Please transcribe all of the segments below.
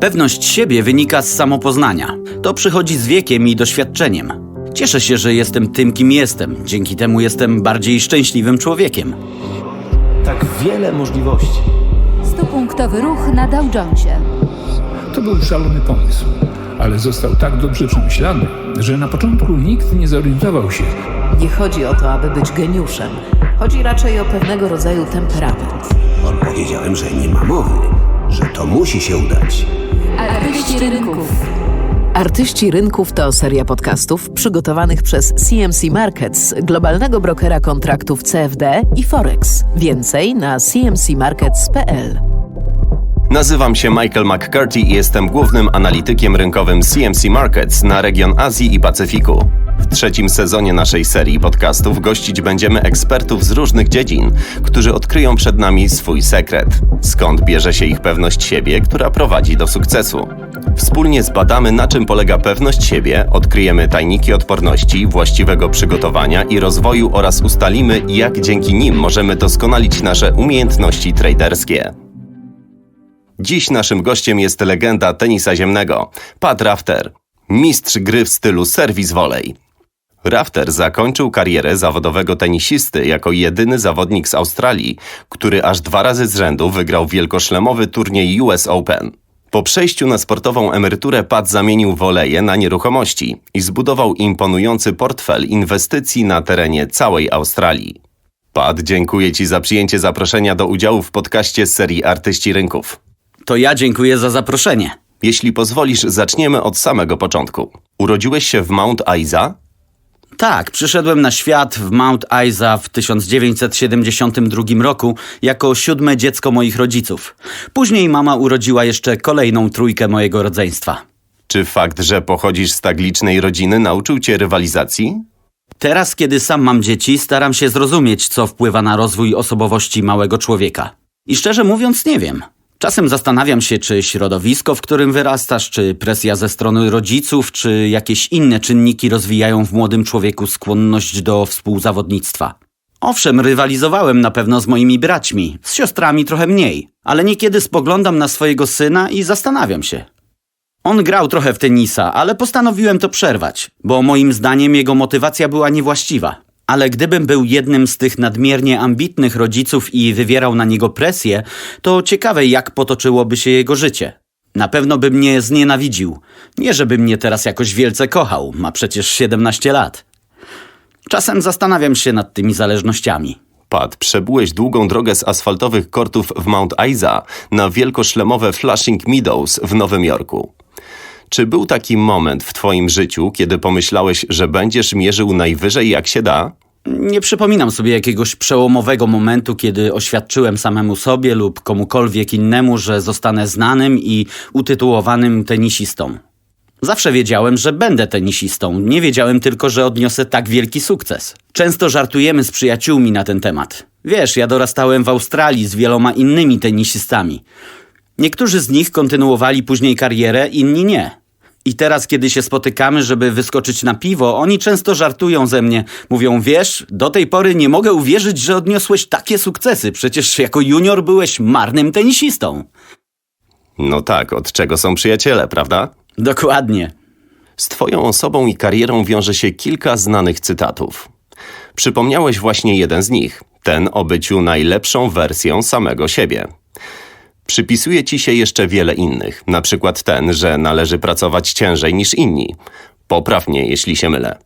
Pewność siebie wynika z samopoznania. To przychodzi z wiekiem i doświadczeniem. Cieszę się, że jestem tym, kim jestem. Dzięki temu jestem bardziej szczęśliwym człowiekiem. Tak wiele możliwości. Stupunktowy ruch na Dow Jonesie. To był szalony pomysł, ale został tak dobrze przemyślany, że na początku nikt nie zorientował się, Nie chodzi o to, aby być geniuszem. Chodzi raczej o pewnego rodzaju temperament. Powiedziałem, że nie ma mowy, że to musi się udać. Artyści rynków. Artyści Rynków to seria podcastów przygotowanych przez CMC Markets, globalnego brokera kontraktów CFD i Forex. Więcej na cmcmarkets.pl. Nazywam się Michael McCarthy i jestem głównym analitykiem rynkowym CMC Markets na region Azji i Pacyfiku. W trzecim sezonie naszej serii podcastów gościć będziemy ekspertów z różnych dziedzin, którzy odkryją przed nami swój sekret. Skąd bierze się ich pewność siebie, która prowadzi do sukcesu. Wspólnie zbadamy, na czym polega pewność siebie, odkryjemy tajniki odporności, właściwego przygotowania i rozwoju oraz ustalimy, jak dzięki nim możemy doskonalić nasze umiejętności traderskie. Dziś naszym gościem jest legenda tenisa ziemnego, Pat Rafter, mistrz gry w stylu serwis volley. Rafter zakończył karierę zawodowego tenisisty jako jedyny zawodnik z Australii, który aż dwa razy z rzędu wygrał wielkoszlemowy turniej US Open. Po przejściu na sportową emeryturę Pat zamienił woleje na nieruchomości i zbudował imponujący portfel inwestycji na terenie całej Australii. Pat, dziękuję Ci za przyjęcie zaproszenia do udziału w podcaście z serii Artyści Rynków. To ja dziękuję za zaproszenie. Jeśli pozwolisz, zaczniemy od samego początku. Urodziłeś się w Mount Isa? Tak, przyszedłem na świat w Mount Isa w 1972 roku jako siódme dziecko moich rodziców. Później mama urodziła jeszcze kolejną trójkę mojego rodzeństwa. Czy fakt, że pochodzisz z tak licznej rodziny nauczył cię rywalizacji? Teraz, kiedy sam mam dzieci, staram się zrozumieć, co wpływa na rozwój osobowości małego człowieka. I szczerze mówiąc, nie wiem. Czasem zastanawiam się, czy środowisko, w którym wyrastasz, czy presja ze strony rodziców, czy jakieś inne czynniki rozwijają w młodym człowieku skłonność do współzawodnictwa. Owszem, rywalizowałem na pewno z moimi braćmi, z siostrami trochę mniej, ale niekiedy spoglądam na swojego syna i zastanawiam się. On grał trochę w tenisa, ale postanowiłem to przerwać, bo moim zdaniem jego motywacja była niewłaściwa. Ale gdybym był jednym z tych nadmiernie ambitnych rodziców i wywierał na niego presję, to ciekawe jak potoczyłoby się jego życie. Na pewno by mnie znienawidził. Nie, żeby mnie teraz jakoś wielce kochał, ma przecież 17 lat. Czasem zastanawiam się nad tymi zależnościami. Pat, przebyłeś długą drogę z asfaltowych kortów w Mount Isa na wielkoszlemowe Flushing Meadows w Nowym Jorku. Czy był taki moment w twoim życiu, kiedy pomyślałeś, że będziesz mierzył najwyżej jak się da? Nie przypominam sobie jakiegoś przełomowego momentu, kiedy oświadczyłem samemu sobie lub komukolwiek innemu, że zostanę znanym i utytułowanym tenisistą. Zawsze wiedziałem, że będę tenisistą, nie wiedziałem tylko, że odniosę tak wielki sukces. Często żartujemy z przyjaciółmi na ten temat. Wiesz, ja dorastałem w Australii z wieloma innymi tenisistami. Niektórzy z nich kontynuowali później karierę, inni nie. I teraz, kiedy się spotykamy, żeby wyskoczyć na piwo, oni często żartują ze mnie. Mówią, wiesz, do tej pory nie mogę uwierzyć, że odniosłeś takie sukcesy. Przecież jako junior byłeś marnym tenisistą. No tak, od czego są przyjaciele, prawda? Dokładnie. Z Twoją osobą i karierą wiąże się kilka znanych cytatów. Przypomniałeś właśnie jeden z nich, ten o byciu najlepszą wersją samego siebie. Przypisuje Ci się jeszcze wiele innych, na przykład ten, że należy pracować ciężej niż inni. Popraw mnie, jeśli się mylę.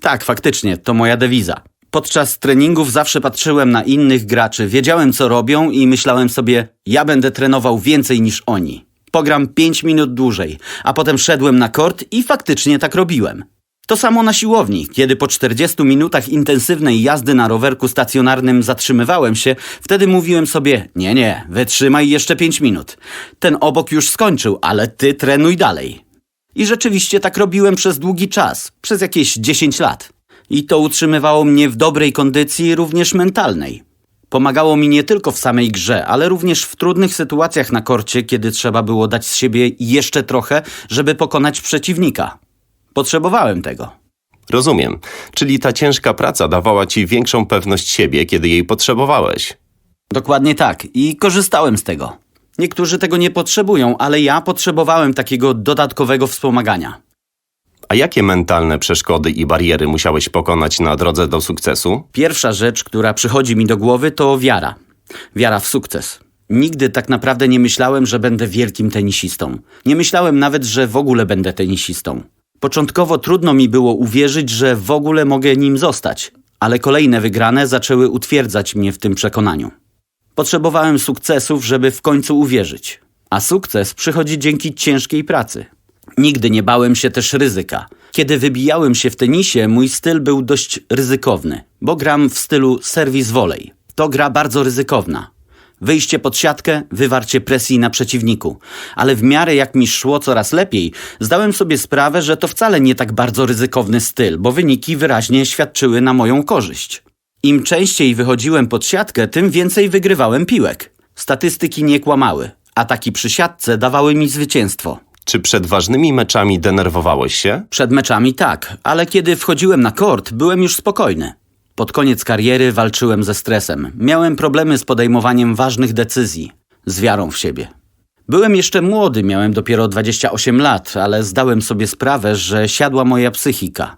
Tak, faktycznie, to moja dewiza. Podczas treningów zawsze patrzyłem na innych graczy, wiedziałem co robią i myślałem sobie, ja będę trenował więcej niż oni. Pogram 5 minut dłużej, a potem szedłem na kort i faktycznie tak robiłem. To samo na siłowni. Kiedy po 40 minutach intensywnej jazdy na rowerku stacjonarnym zatrzymywałem się, wtedy mówiłem sobie: Nie, nie, wytrzymaj jeszcze 5 minut. Ten obok już skończył, ale ty trenuj dalej. I rzeczywiście tak robiłem przez długi czas, przez jakieś 10 lat. I to utrzymywało mnie w dobrej kondycji, również mentalnej. Pomagało mi nie tylko w samej grze, ale również w trudnych sytuacjach na korcie, kiedy trzeba było dać z siebie jeszcze trochę, żeby pokonać przeciwnika. Potrzebowałem tego. Rozumiem. Czyli ta ciężka praca dawała Ci większą pewność siebie, kiedy jej potrzebowałeś. Dokładnie tak i korzystałem z tego. Niektórzy tego nie potrzebują, ale ja potrzebowałem takiego dodatkowego wspomagania. A jakie mentalne przeszkody i bariery musiałeś pokonać na drodze do sukcesu? Pierwsza rzecz, która przychodzi mi do głowy, to wiara. Wiara w sukces. Nigdy tak naprawdę nie myślałem, że będę wielkim tenisistą. Nie myślałem nawet, że w ogóle będę tenisistą. Początkowo trudno mi było uwierzyć, że w ogóle mogę nim zostać, ale kolejne wygrane zaczęły utwierdzać mnie w tym przekonaniu. Potrzebowałem sukcesów, żeby w końcu uwierzyć. A sukces przychodzi dzięki ciężkiej pracy. Nigdy nie bałem się też ryzyka. Kiedy wybijałem się w tenisie, mój styl był dość ryzykowny, bo gram w stylu serwis volley. To gra bardzo ryzykowna. Wyjście pod siatkę, wywarcie presji na przeciwniku. Ale w miarę jak mi szło coraz lepiej, zdałem sobie sprawę, że to wcale nie tak bardzo ryzykowny styl, bo wyniki wyraźnie świadczyły na moją korzyść. Im częściej wychodziłem pod siatkę, tym więcej wygrywałem piłek. Statystyki nie kłamały. Ataki przy siatce dawały mi zwycięstwo. Czy przed ważnymi meczami denerwowałeś się? Przed meczami tak, ale kiedy wchodziłem na kort, byłem już spokojny. Pod koniec kariery walczyłem ze stresem. Miałem problemy z podejmowaniem ważnych decyzji, z wiarą w siebie. Byłem jeszcze młody, miałem dopiero 28 lat, ale zdałem sobie sprawę, że siadła moja psychika.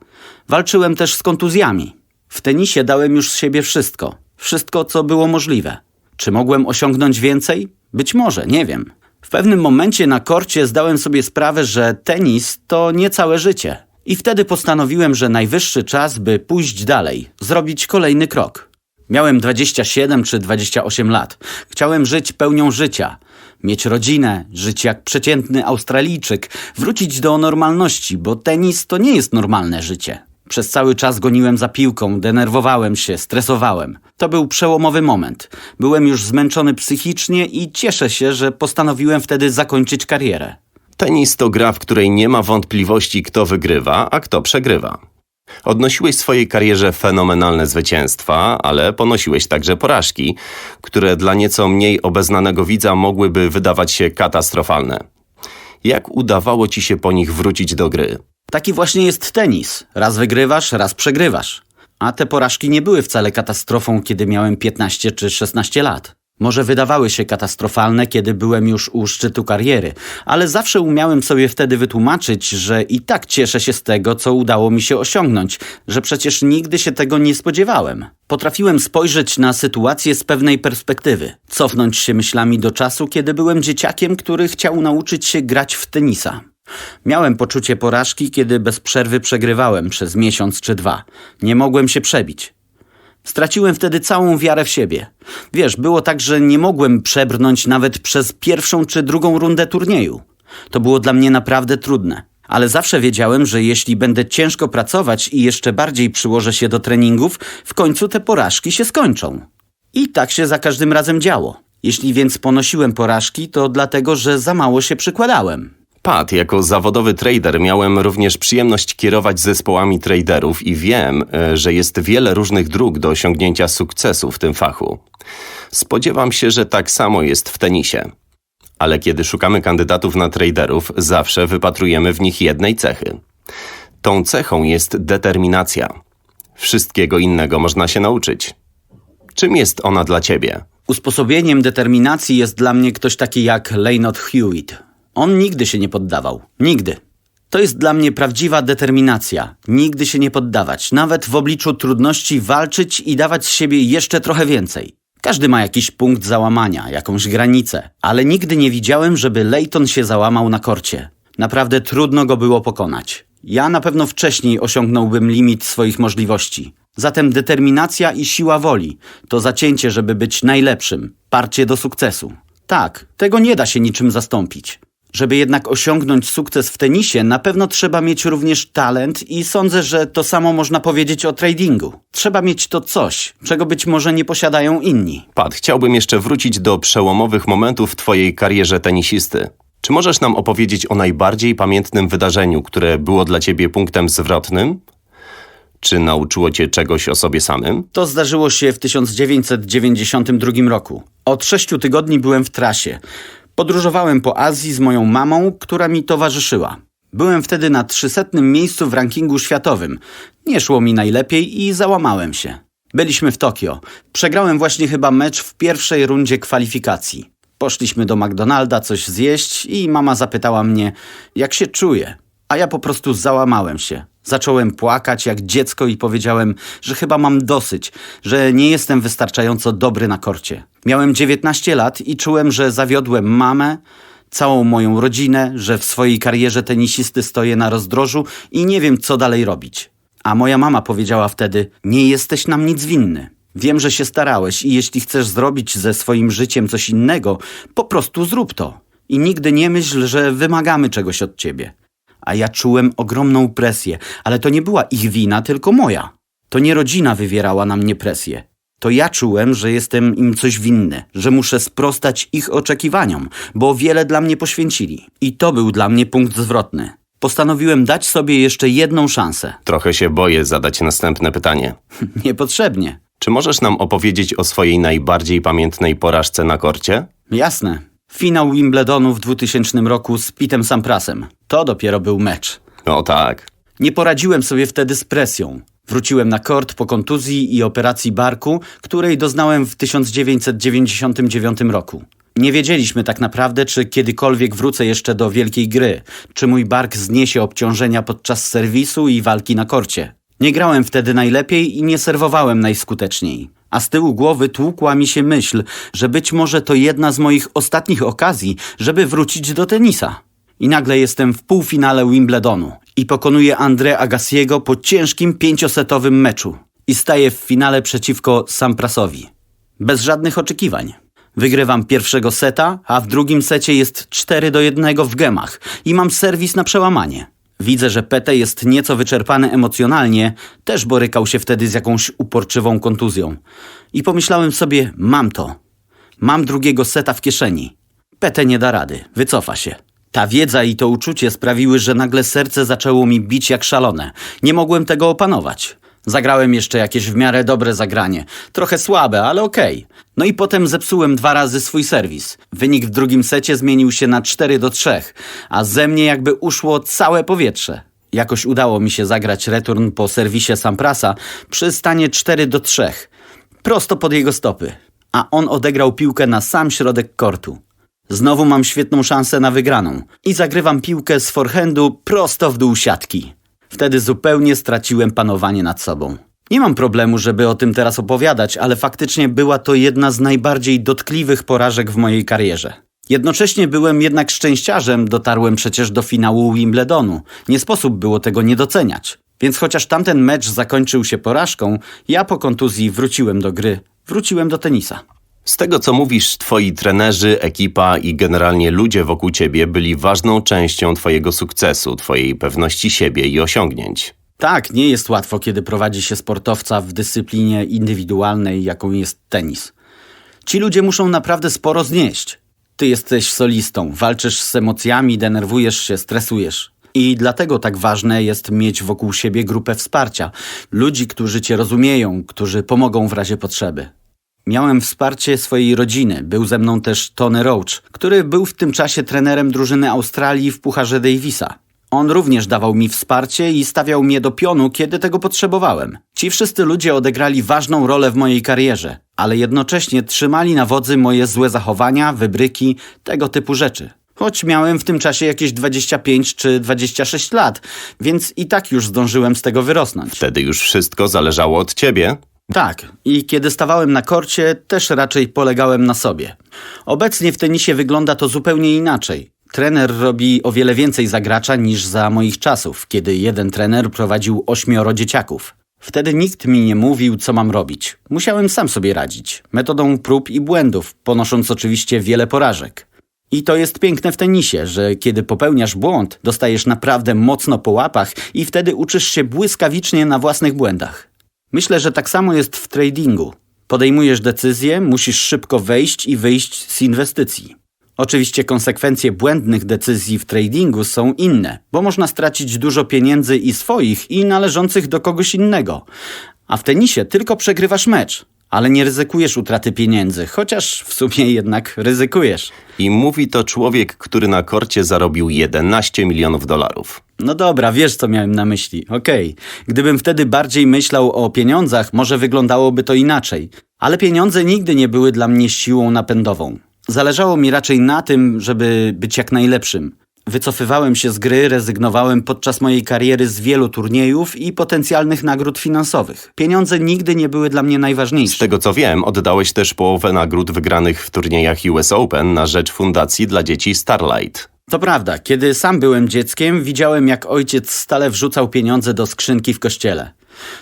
Walczyłem też z kontuzjami. W tenisie dałem już z siebie wszystko. Wszystko, co było możliwe. Czy mogłem osiągnąć więcej? Być może, nie wiem. W pewnym momencie na korcie zdałem sobie sprawę, że tenis to nie całe życie. I wtedy postanowiłem, że najwyższy czas, by pójść dalej, zrobić kolejny krok. Miałem 27 czy 28 lat. Chciałem żyć pełnią życia. Mieć rodzinę, żyć jak przeciętny Australijczyk, wrócić do normalności, bo tenis to nie jest normalne życie. Przez cały czas goniłem za piłką, denerwowałem się, stresowałem. To był przełomowy moment. Byłem już zmęczony psychicznie i cieszę się, że postanowiłem wtedy zakończyć karierę. Tenis to gra, w której nie ma wątpliwości, kto wygrywa, a kto przegrywa. Odnosiłeś w swojej karierze fenomenalne zwycięstwa, ale ponosiłeś także porażki, które dla nieco mniej obeznanego widza mogłyby wydawać się katastrofalne. Jak udawało ci się po nich wrócić do gry? Taki właśnie jest tenis. Raz wygrywasz, raz przegrywasz. A te porażki nie były wcale katastrofą, kiedy miałem 15 czy 16 lat. Może wydawały się katastrofalne, kiedy byłem już u szczytu kariery, ale zawsze umiałem sobie wtedy wytłumaczyć, że i tak cieszę się z tego, co udało mi się osiągnąć, że przecież nigdy się tego nie spodziewałem. Potrafiłem spojrzeć na sytuację z pewnej perspektywy, cofnąć się myślami do czasu, kiedy byłem dzieciakiem, który chciał nauczyć się grać w tenisa. Miałem poczucie porażki, kiedy bez przerwy przegrywałem przez miesiąc czy dwa. Nie mogłem się przebić. Straciłem wtedy całą wiarę w siebie. Wiesz, było tak, że nie mogłem przebrnąć nawet przez pierwszą czy drugą rundę turnieju. To było dla mnie naprawdę trudne. Ale zawsze wiedziałem, że jeśli będę ciężko pracować i jeszcze bardziej przyłożę się do treningów, w końcu te porażki się skończą. I tak się za każdym razem działo. Jeśli więc ponosiłem porażki, to dlatego, że za mało się przykładałem. Pat, jako zawodowy trader miałem również przyjemność kierować zespołami traderów i wiem, e, że jest wiele różnych dróg do osiągnięcia sukcesu w tym fachu. Spodziewam się, że tak samo jest w tenisie. Ale kiedy szukamy kandydatów na traderów, zawsze wypatrujemy w nich jednej cechy. Tą cechą jest determinacja. Wszystkiego innego można się nauczyć. Czym jest ona dla ciebie? Usposobieniem determinacji jest dla mnie ktoś taki jak Leinot Hewitt. On nigdy się nie poddawał. Nigdy. To jest dla mnie prawdziwa determinacja. Nigdy się nie poddawać. Nawet w obliczu trudności walczyć i dawać z siebie jeszcze trochę więcej. Każdy ma jakiś punkt załamania, jakąś granicę, ale nigdy nie widziałem, żeby Leighton się załamał na korcie. Naprawdę trudno go było pokonać. Ja na pewno wcześniej osiągnąłbym limit swoich możliwości. Zatem determinacja i siła woli to zacięcie, żeby być najlepszym, parcie do sukcesu. Tak, tego nie da się niczym zastąpić. Żeby jednak osiągnąć sukces w tenisie, na pewno trzeba mieć również talent i sądzę, że to samo można powiedzieć o tradingu. Trzeba mieć to coś, czego być może nie posiadają inni. Pat, chciałbym jeszcze wrócić do przełomowych momentów w Twojej karierze tenisisty. Czy możesz nam opowiedzieć o najbardziej pamiętnym wydarzeniu, które było dla Ciebie punktem zwrotnym? Czy nauczyło Cię czegoś o sobie samym? To zdarzyło się w 1992 roku. Od sześciu tygodni byłem w trasie. Podróżowałem po Azji z moją mamą, która mi towarzyszyła. Byłem wtedy na 300 miejscu w rankingu światowym. Nie szło mi najlepiej i załamałem się. Byliśmy w Tokio. Przegrałem właśnie chyba mecz w pierwszej rundzie kwalifikacji. Poszliśmy do McDonalda coś zjeść i mama zapytała mnie, jak się czuję. A ja po prostu załamałem się. Zacząłem płakać jak dziecko i powiedziałem, że chyba mam dosyć, że nie jestem wystarczająco dobry na korcie. Miałem 19 lat i czułem, że zawiodłem mamę, całą moją rodzinę, że w swojej karierze tenisisty stoję na rozdrożu i nie wiem, co dalej robić. A moja mama powiedziała wtedy: Nie jesteś nam nic winny. Wiem, że się starałeś i jeśli chcesz zrobić ze swoim życiem coś innego, po prostu zrób to. I nigdy nie myśl, że wymagamy czegoś od ciebie. A ja czułem ogromną presję, ale to nie była ich wina, tylko moja. To nie rodzina wywierała na mnie presję. To ja czułem, że jestem im coś winny, że muszę sprostać ich oczekiwaniom, bo wiele dla mnie poświęcili. I to był dla mnie punkt zwrotny. Postanowiłem dać sobie jeszcze jedną szansę. Trochę się boję zadać następne pytanie. Niepotrzebnie. Czy możesz nam opowiedzieć o swojej najbardziej pamiętnej porażce na korcie? Jasne. Finał Wimbledonu w 2000 roku z Pitem Samprasem. To dopiero był mecz. O tak. Nie poradziłem sobie wtedy z presją. Wróciłem na kort po kontuzji i operacji barku, której doznałem w 1999 roku. Nie wiedzieliśmy tak naprawdę, czy kiedykolwiek wrócę jeszcze do wielkiej gry, czy mój bark zniesie obciążenia podczas serwisu i walki na korcie. Nie grałem wtedy najlepiej i nie serwowałem najskuteczniej. A z tyłu głowy tłukła mi się myśl, że być może to jedna z moich ostatnich okazji, żeby wrócić do tenisa. I nagle jestem w półfinale Wimbledonu i pokonuję André Agassiego po ciężkim pięciosetowym meczu. I staję w finale przeciwko Samprasowi. Bez żadnych oczekiwań. Wygrywam pierwszego seta, a w drugim secie jest 4 do 1 w gemach i mam serwis na przełamanie. Widzę, że Pete jest nieco wyczerpany emocjonalnie, też borykał się wtedy z jakąś uporczywą kontuzją. I pomyślałem sobie, mam to. Mam drugiego seta w kieszeni. Pete nie da rady, wycofa się. Ta wiedza i to uczucie sprawiły, że nagle serce zaczęło mi bić jak szalone. Nie mogłem tego opanować. Zagrałem jeszcze jakieś w miarę dobre zagranie. Trochę słabe, ale okej. No i potem zepsułem dwa razy swój serwis. Wynik w drugim secie zmienił się na 4 do 3, a ze mnie jakby uszło całe powietrze. Jakoś udało mi się zagrać return po serwisie Samprasa przy stanie 4 do 3. Prosto pod jego stopy. A on odegrał piłkę na sam środek kortu. Znowu mam świetną szansę na wygraną i zagrywam piłkę z forehandu prosto w dół siatki. Wtedy zupełnie straciłem panowanie nad sobą. Nie mam problemu, żeby o tym teraz opowiadać, ale faktycznie była to jedna z najbardziej dotkliwych porażek w mojej karierze. Jednocześnie byłem jednak szczęściarzem, dotarłem przecież do finału Wimbledonu. Nie sposób było tego nie doceniać. Więc chociaż tamten mecz zakończył się porażką, ja po kontuzji wróciłem do gry, wróciłem do tenisa. Z tego co mówisz, twoi trenerzy, ekipa i generalnie ludzie wokół ciebie byli ważną częścią twojego sukcesu, twojej pewności siebie i osiągnięć. Tak, nie jest łatwo, kiedy prowadzi się sportowca w dyscyplinie indywidualnej, jaką jest tenis. Ci ludzie muszą naprawdę sporo znieść. Ty jesteś solistą, walczysz z emocjami, denerwujesz się, stresujesz. I dlatego tak ważne jest mieć wokół siebie grupę wsparcia. Ludzi, którzy cię rozumieją, którzy pomogą w razie potrzeby. Miałem wsparcie swojej rodziny. Był ze mną też Tony Roach, który był w tym czasie trenerem drużyny Australii w Pucharze Davisa. On również dawał mi wsparcie i stawiał mnie do pionu, kiedy tego potrzebowałem. Ci wszyscy ludzie odegrali ważną rolę w mojej karierze, ale jednocześnie trzymali na wodzy moje złe zachowania, wybryki, tego typu rzeczy. Choć miałem w tym czasie jakieś 25 czy 26 lat, więc i tak już zdążyłem z tego wyrosnąć. Wtedy już wszystko zależało od ciebie. Tak, i kiedy stawałem na korcie, też raczej polegałem na sobie. Obecnie w tenisie wygląda to zupełnie inaczej. Trener robi o wiele więcej za gracza niż za moich czasów, kiedy jeden trener prowadził ośmioro dzieciaków. Wtedy nikt mi nie mówił, co mam robić. Musiałem sam sobie radzić, metodą prób i błędów, ponosząc oczywiście wiele porażek. I to jest piękne w tenisie, że kiedy popełniasz błąd, dostajesz naprawdę mocno po łapach i wtedy uczysz się błyskawicznie na własnych błędach. Myślę, że tak samo jest w tradingu. Podejmujesz decyzję, musisz szybko wejść i wyjść z inwestycji. Oczywiście konsekwencje błędnych decyzji w tradingu są inne, bo można stracić dużo pieniędzy i swoich, i należących do kogoś innego. A w tenisie tylko przegrywasz mecz, ale nie ryzykujesz utraty pieniędzy, chociaż w sumie jednak ryzykujesz. I mówi to człowiek, który na korcie zarobił 11 milionów dolarów. No dobra, wiesz co miałem na myśli. Okej. Gdybym wtedy bardziej myślał o pieniądzach, może wyglądałoby to inaczej. Ale pieniądze nigdy nie były dla mnie siłą napędową. Zależało mi raczej na tym, żeby być jak najlepszym. Wycofywałem się z gry, rezygnowałem podczas mojej kariery z wielu turniejów i potencjalnych nagród finansowych. Pieniądze nigdy nie były dla mnie najważniejsze. Z tego co wiem, oddałeś też połowę nagród wygranych w turniejach US Open na rzecz Fundacji dla Dzieci Starlight. To prawda, kiedy sam byłem dzieckiem, widziałem jak ojciec stale wrzucał pieniądze do skrzynki w kościele.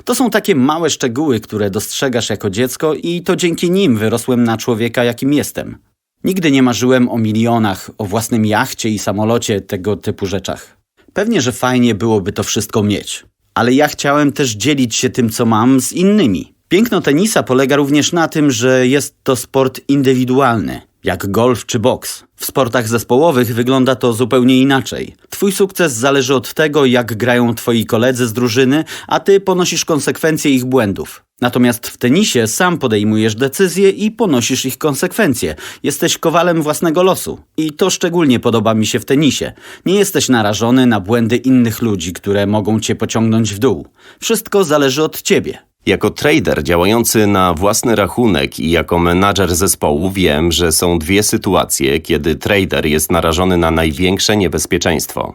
To są takie małe szczegóły, które dostrzegasz jako dziecko i to dzięki nim wyrosłem na człowieka, jakim jestem. Nigdy nie marzyłem o milionach, o własnym jachcie i samolocie, tego typu rzeczach. Pewnie, że fajnie byłoby to wszystko mieć. Ale ja chciałem też dzielić się tym, co mam, z innymi. Piękno tenisa polega również na tym, że jest to sport indywidualny, jak golf czy boks. W sportach zespołowych wygląda to zupełnie inaczej. Twój sukces zależy od tego, jak grają twoi koledzy z drużyny, a ty ponosisz konsekwencje ich błędów. Natomiast w tenisie sam podejmujesz decyzje i ponosisz ich konsekwencje. Jesteś kowalem własnego losu. I to szczególnie podoba mi się w tenisie. Nie jesteś narażony na błędy innych ludzi, które mogą cię pociągnąć w dół. Wszystko zależy od ciebie. Jako trader działający na własny rachunek i jako menadżer zespołu wiem, że są dwie sytuacje, kiedy trader jest narażony na największe niebezpieczeństwo.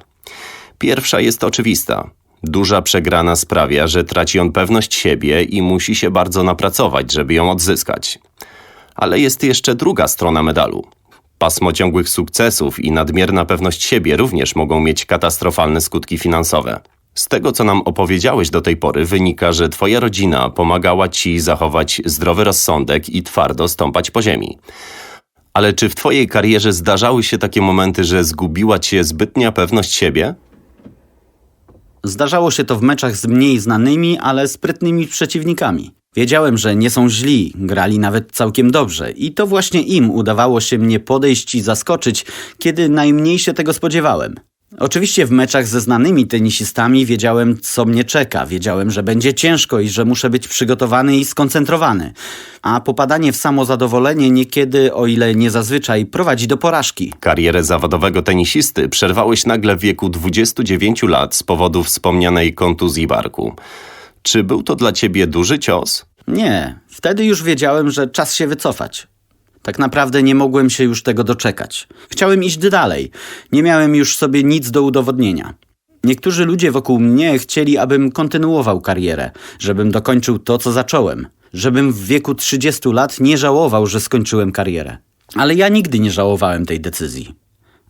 Pierwsza jest oczywista. Duża przegrana sprawia, że traci on pewność siebie i musi się bardzo napracować, żeby ją odzyskać. Ale jest jeszcze druga strona medalu. Pasmo ciągłych sukcesów i nadmierna pewność siebie również mogą mieć katastrofalne skutki finansowe. Z tego, co nam opowiedziałeś do tej pory, wynika, że twoja rodzina pomagała ci zachować zdrowy rozsądek i twardo stąpać po ziemi. Ale czy w twojej karierze zdarzały się takie momenty, że zgubiła cię zbytnia pewność siebie? Zdarzało się to w meczach z mniej znanymi, ale sprytnymi przeciwnikami. Wiedziałem, że nie są źli, grali nawet całkiem dobrze i to właśnie im udawało się mnie podejść i zaskoczyć, kiedy najmniej się tego spodziewałem. Oczywiście w meczach ze znanymi tenisistami wiedziałem, co mnie czeka, wiedziałem, że będzie ciężko i że muszę być przygotowany i skoncentrowany. A popadanie w samozadowolenie niekiedy, o ile nie zazwyczaj, prowadzi do porażki. Karierę zawodowego tenisisty przerwałeś nagle w wieku 29 lat z powodu wspomnianej kontuzji barku. Czy był to dla ciebie duży cios? Nie, wtedy już wiedziałem, że czas się wycofać. Tak naprawdę nie mogłem się już tego doczekać. Chciałem iść dalej. Nie miałem już sobie nic do udowodnienia. Niektórzy ludzie wokół mnie chcieli, abym kontynuował karierę, żebym dokończył to, co zacząłem, żebym w wieku 30 lat nie żałował, że skończyłem karierę. Ale ja nigdy nie żałowałem tej decyzji.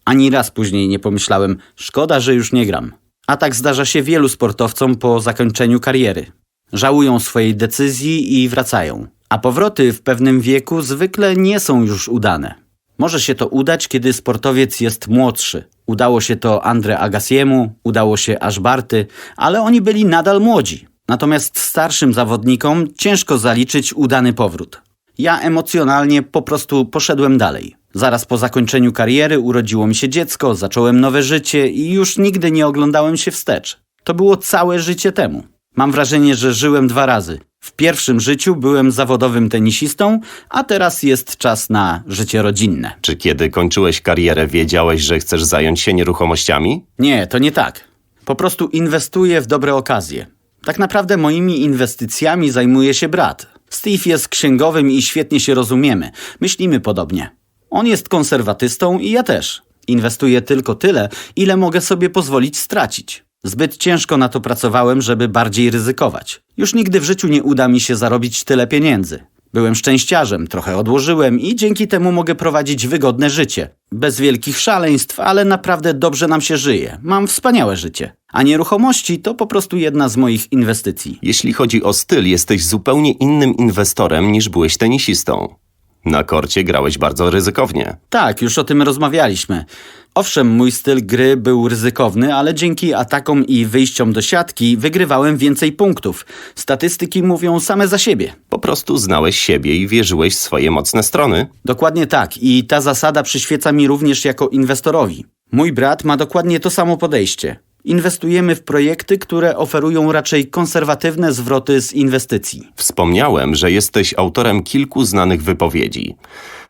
Ani raz później nie pomyślałem, szkoda, że już nie gram. A tak zdarza się wielu sportowcom po zakończeniu kariery. Żałują swojej decyzji i wracają. A powroty w pewnym wieku zwykle nie są już udane. Może się to udać, kiedy sportowiec jest młodszy. Udało się to Andre Agassiemu, udało się Ashbarty, ale oni byli nadal młodzi. Natomiast starszym zawodnikom ciężko zaliczyć udany powrót. Ja emocjonalnie po prostu poszedłem dalej. Zaraz po zakończeniu kariery urodziło mi się dziecko, zacząłem nowe życie i już nigdy nie oglądałem się wstecz. To było całe życie temu. Mam wrażenie, że żyłem dwa razy. W pierwszym życiu byłem zawodowym tenisistą, a teraz jest czas na życie rodzinne. Czy kiedy kończyłeś karierę, wiedziałeś, że chcesz zająć się nieruchomościami? Nie, to nie tak. Po prostu inwestuję w dobre okazje. Tak naprawdę moimi inwestycjami zajmuje się brat. Steve jest księgowym i świetnie się rozumiemy. Myślimy podobnie. On jest konserwatystą i ja też. Inwestuję tylko tyle, ile mogę sobie pozwolić stracić. Zbyt ciężko na to pracowałem, żeby bardziej ryzykować. Już nigdy w życiu nie uda mi się zarobić tyle pieniędzy. Byłem szczęściarzem, trochę odłożyłem i dzięki temu mogę prowadzić wygodne życie. Bez wielkich szaleństw, ale naprawdę dobrze nam się żyje. Mam wspaniałe życie. A nieruchomości to po prostu jedna z moich inwestycji. Jeśli chodzi o styl, jesteś zupełnie innym inwestorem niż byłeś tenisistą. Na korcie grałeś bardzo ryzykownie. Tak, już o tym rozmawialiśmy. Owszem, mój styl gry był ryzykowny, ale dzięki atakom i wyjściom do siatki wygrywałem więcej punktów. Statystyki mówią same za siebie. Po prostu znałeś siebie i wierzyłeś w swoje mocne strony. Dokładnie tak i ta zasada przyświeca mi również jako inwestorowi. Mój brat ma dokładnie to samo podejście. Inwestujemy w projekty, które oferują raczej konserwatywne zwroty z inwestycji. Wspomniałem, że jesteś autorem kilku znanych wypowiedzi.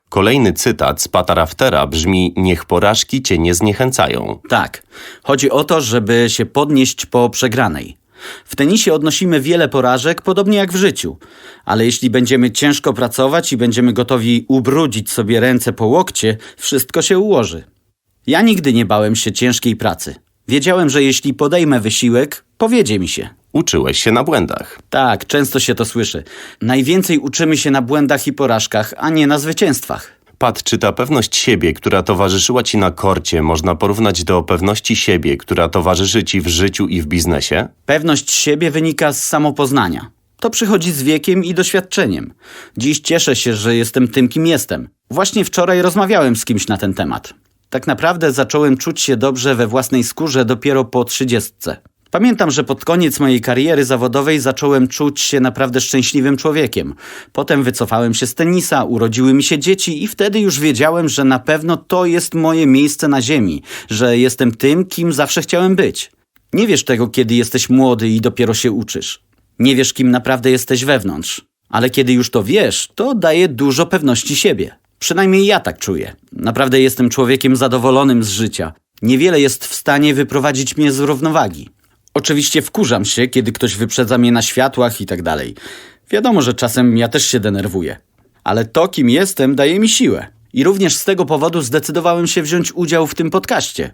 Kolejny cytat z Pata Raftera brzmi: Niech porażki cię nie zniechęcają. Tak, chodzi o to, żeby się podnieść po przegranej. W tenisie odnosimy wiele porażek, podobnie jak w życiu. Ale jeśli będziemy ciężko pracować i będziemy gotowi ubrudzić sobie ręce po łokcie, wszystko się ułoży. Ja nigdy nie bałem się ciężkiej pracy. Wiedziałem, że jeśli podejmę wysiłek, powiedzie mi się. Uczyłeś się na błędach. Tak, często się to słyszy. Najwięcej uczymy się na błędach i porażkach, a nie na zwycięstwach. Pat, czy ta pewność siebie, która towarzyszyła ci na korcie, można porównać do pewności siebie, która towarzyszy ci w życiu i w biznesie? Pewność siebie wynika z samopoznania. To przychodzi z wiekiem i doświadczeniem. Dziś cieszę się, że jestem tym, kim jestem. Właśnie wczoraj rozmawiałem z kimś na ten temat. Tak naprawdę zacząłem czuć się dobrze we własnej skórze dopiero po trzydziestce. Pamiętam, że pod koniec mojej kariery zawodowej zacząłem czuć się naprawdę szczęśliwym człowiekiem. Potem wycofałem się z tenisa, urodziły mi się dzieci i wtedy już wiedziałem, że na pewno to jest moje miejsce na ziemi, że jestem tym, kim zawsze chciałem być. Nie wiesz tego, kiedy jesteś młody i dopiero się uczysz. Nie wiesz, kim naprawdę jesteś wewnątrz. Ale kiedy już to wiesz, to daje dużo pewności siebie. Przynajmniej ja tak czuję. Naprawdę jestem człowiekiem zadowolonym z życia. Niewiele jest w stanie wyprowadzić mnie z równowagi. Oczywiście wkurzam się, kiedy ktoś wyprzedza mnie na światłach i tak dalej. Wiadomo, że czasem ja też się denerwuję. Ale to, kim jestem, daje mi siłę. I również z tego powodu zdecydowałem się wziąć udział w tym podcaście.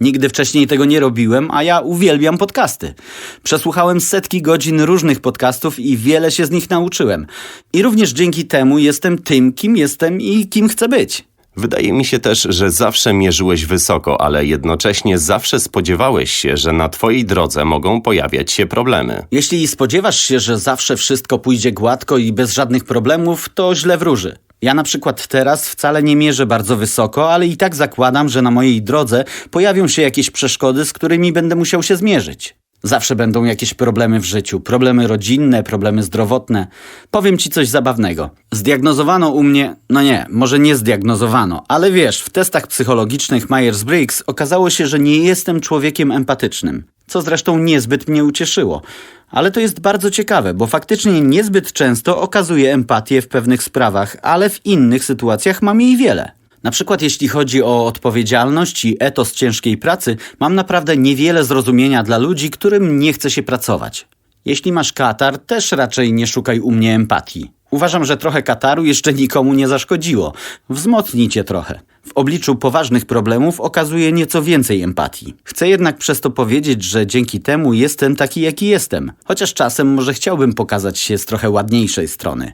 Nigdy wcześniej tego nie robiłem, a ja uwielbiam podcasty. Przesłuchałem setki godzin różnych podcastów i wiele się z nich nauczyłem. I również dzięki temu jestem tym, kim jestem i kim chcę być. Wydaje mi się też, że zawsze mierzyłeś wysoko, ale jednocześnie zawsze spodziewałeś się, że na twojej drodze mogą pojawiać się problemy. Jeśli spodziewasz się, że zawsze wszystko pójdzie gładko i bez żadnych problemów, to źle wróży. Ja na przykład teraz wcale nie mierzę bardzo wysoko, ale i tak zakładam, że na mojej drodze pojawią się jakieś przeszkody, z którymi będę musiał się zmierzyć. Zawsze będą jakieś problemy w życiu, problemy rodzinne, problemy zdrowotne. Powiem ci coś zabawnego. Zdiagnozowano u mnie, no nie, może nie zdiagnozowano, ale wiesz, w testach psychologicznych Myers-Briggs okazało się, że nie jestem człowiekiem empatycznym, co zresztą niezbyt mnie ucieszyło. Ale to jest bardzo ciekawe, bo faktycznie niezbyt często okazuję empatię w pewnych sprawach, ale w innych sytuacjach mam jej wiele. Na przykład jeśli chodzi o odpowiedzialność i etos ciężkiej pracy, mam naprawdę niewiele zrozumienia dla ludzi, którym nie chce się pracować. Jeśli masz katar, też raczej nie szukaj u mnie empatii. Uważam, że trochę kataru jeszcze nikomu nie zaszkodziło. Wzmocni cię trochę. W obliczu poważnych problemów okazuje nieco więcej empatii. Chcę jednak przez to powiedzieć, że dzięki temu jestem taki, jaki jestem. Chociaż czasem może chciałbym pokazać się z trochę ładniejszej strony.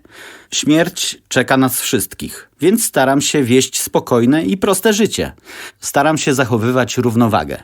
Śmierć czeka nas wszystkich, więc staram się wieść spokojne i proste życie. Staram się zachowywać równowagę.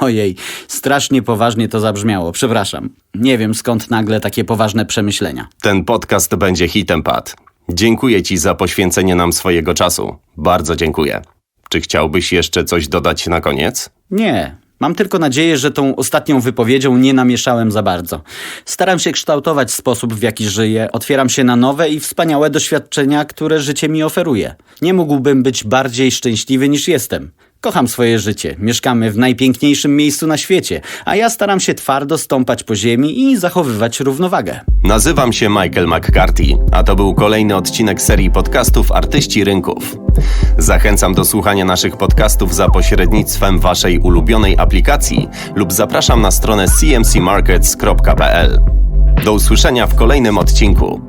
Ojej, strasznie poważnie to zabrzmiało, przepraszam. Nie wiem skąd nagle takie poważne przemyślenia. Ten podcast będzie hitem, Pat. Dziękuję ci za poświęcenie nam swojego czasu. Bardzo dziękuję. Czy chciałbyś jeszcze coś dodać na koniec? Nie. Mam tylko nadzieję, że tą ostatnią wypowiedzią nie namieszałem za bardzo. Staram się kształtować sposób, w jaki żyję, otwieram się na nowe i wspaniałe doświadczenia, które życie mi oferuje. Nie mógłbym być bardziej szczęśliwy niż jestem. Kocham swoje życie, mieszkamy w najpiękniejszym miejscu na świecie, a ja staram się twardo stąpać po ziemi i zachowywać równowagę. Nazywam się Michael McCarthy, a to był kolejny odcinek serii podcastów Artyści Rynków. Zachęcam do słuchania naszych podcastów za pośrednictwem waszej ulubionej aplikacji lub zapraszam na stronę cmcmarkets.pl. Do usłyszenia w kolejnym odcinku.